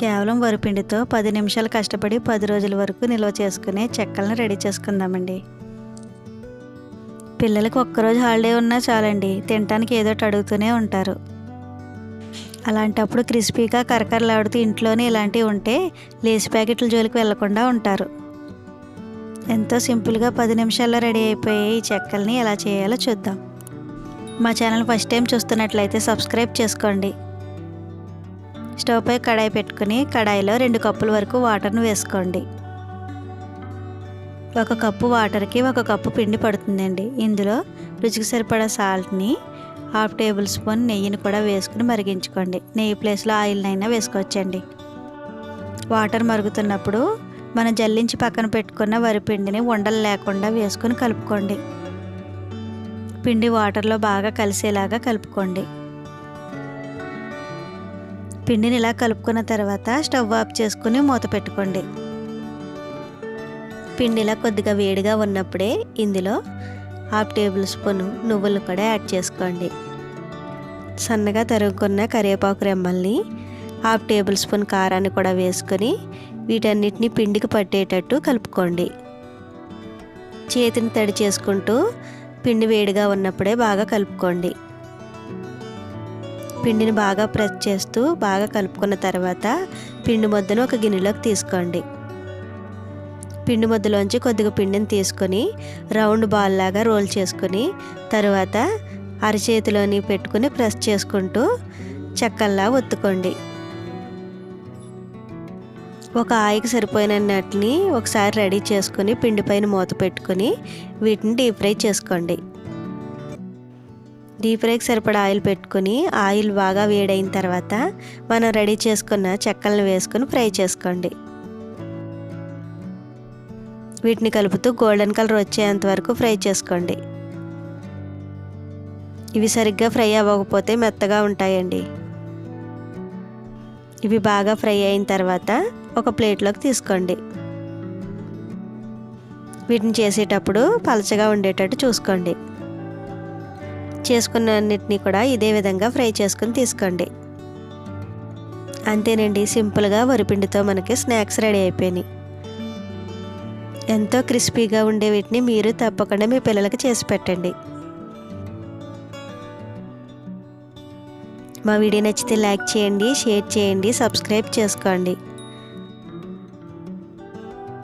కేవలం వరిపిండితో పది నిమిషాలు కష్టపడి పది రోజుల వరకు నిల్వ చేసుకునే చెక్కలను రెడీ చేసుకుందామండి. పిల్లలకు ఒక్కరోజు హాలిడే ఉన్నా చాలండి తినటానికి ఏదో ఒకటి అడుగుతూనే ఉంటారు. అలాంటప్పుడు క్రిస్పీగా కరకరలాడుతూ ఇంట్లోనే ఇలాంటివి ఉంటే లేస్ ప్యాకెట్ల జోలికి వెళ్ళకుండా ఉంటారు. ఎంతో సింపుల్గా పది నిమిషాల్లో రెడీ అయిపోయే ఈ చెక్కల్ని ఎలా చేయాలో చూద్దాం. మా ఛానల్ ఫస్ట్ టైం చూస్తున్నట్లయితే సబ్స్క్రైబ్ చేసుకోండి. స్టవ్ పై కడాయి పెట్టుకుని కడాయిలో రెండు కప్పుల వరకు వాటర్ను వేసుకోండి. ఒక కప్పు వాటర్కి ఒక కప్పు పిండి పడుతుందండి. ఇందులో రుచికి సరిపడా సాల్ట్ని హాఫ్ టేబుల్ స్పూన్ నెయ్యిని కూడా వేసుకుని మరిగించుకోండి. నెయ్యి ప్లేస్లో ఆయిల్నైనా వేసుకోవచ్చండి. వాటర్ మరుగుతున్నప్పుడు మనం జల్లించి పక్కన పెట్టుకున్న వరిపిండిని ఉండలు లేకుండా వేసుకుని కలుపుకోండి. పిండి వాటర్లో బాగా కలిసేలాగా కలుపుకోండి. పిండిని ఇలా కలుపుకున్న తర్వాత స్టవ్ ఆఫ్ చేసుకుని మూత పెట్టుకోండి. పిండి ఇలా కొద్దిగా వేడిగా ఉన్నప్పుడే ఇందులో హాఫ్ టేబుల్ స్పూన్ నువ్వులు కూడా యాడ్ చేసుకోండి. సన్నగా తరుగుకున్న కరివేపాకు రెమ్మల్ని హాఫ్ టేబుల్ స్పూన్ కారాన్ని కూడా వేసుకొని వీటన్నిటిని పిండికి పట్టేటట్టు కలుపుకోండి. చేతిని తడి చేసుకుంటూ పిండి వేడిగా ఉన్నప్పుడే బాగా కలుపుకోండి. పిండిని బాగా ప్రెస్ చేస్తూ బాగా కలుపుకున్న తర్వాత పిండి ముద్దను ఒక గిన్నెలోకి తీసుకోండి. పిండి ముద్దలోంచి కొద్దిగా పిండిని తీసుకొని రౌండ్ బాల్ లాగా రోల్ చేసుకొని తర్వాత అరచేతిలోని పెట్టుకుని ప్రెస్ చేసుకుంటూ చెక్కల్లా ఒత్తుకోండి. ఒక ఆయికి సరిపోయినట్లని ఒకసారి రెడీ చేసుకుని పిండి పైన మూత పెట్టుకుని వీటిని డీప్ ఫ్రై చేసుకోండి. డీప్ ఫ్రైకి సరిపడా ఆయిల్ పెట్టుకుని ఆయిల్ బాగా వేడైన తర్వాత మనం రెడీ చేసుకున్న చెక్కలను వేసుకుని ఫ్రై చేసుకోండి. వీటిని కలుపుతూ గోల్డెన్ కలర్ వచ్చేంత వరకు ఫ్రై చేసుకోండి. ఇవి సరిగ్గా ఫ్రై అవ్వకపోతే మెత్తగా ఉంటాయండి. ఇవి బాగా ఫ్రై అయిన తర్వాత ఒక ప్లేట్లోకి తీసుకోండి. వీటిని చేసేటప్పుడు పలచగా ఉండేటట్టు చూసుకోండి. చేసుకున్న అన్నిటినీ కూడా ఇదే విధంగా ఫ్రై చేసుకుని తీసుకోండి. అంతేనండి సింపుల్గా వరిపిండితో మనకి స్నాక్స్ రెడీ అయిపోయినాయి. ఎంతో క్రిస్పీగా ఉండే వీటిని మీరు తప్పకుండా మీ పిల్లలకి చేసి పెట్టండి. మా వీడియో నచ్చితే లైక్ చేయండి షేర్ చేయండి సబ్స్క్రైబ్ చేసుకోండి.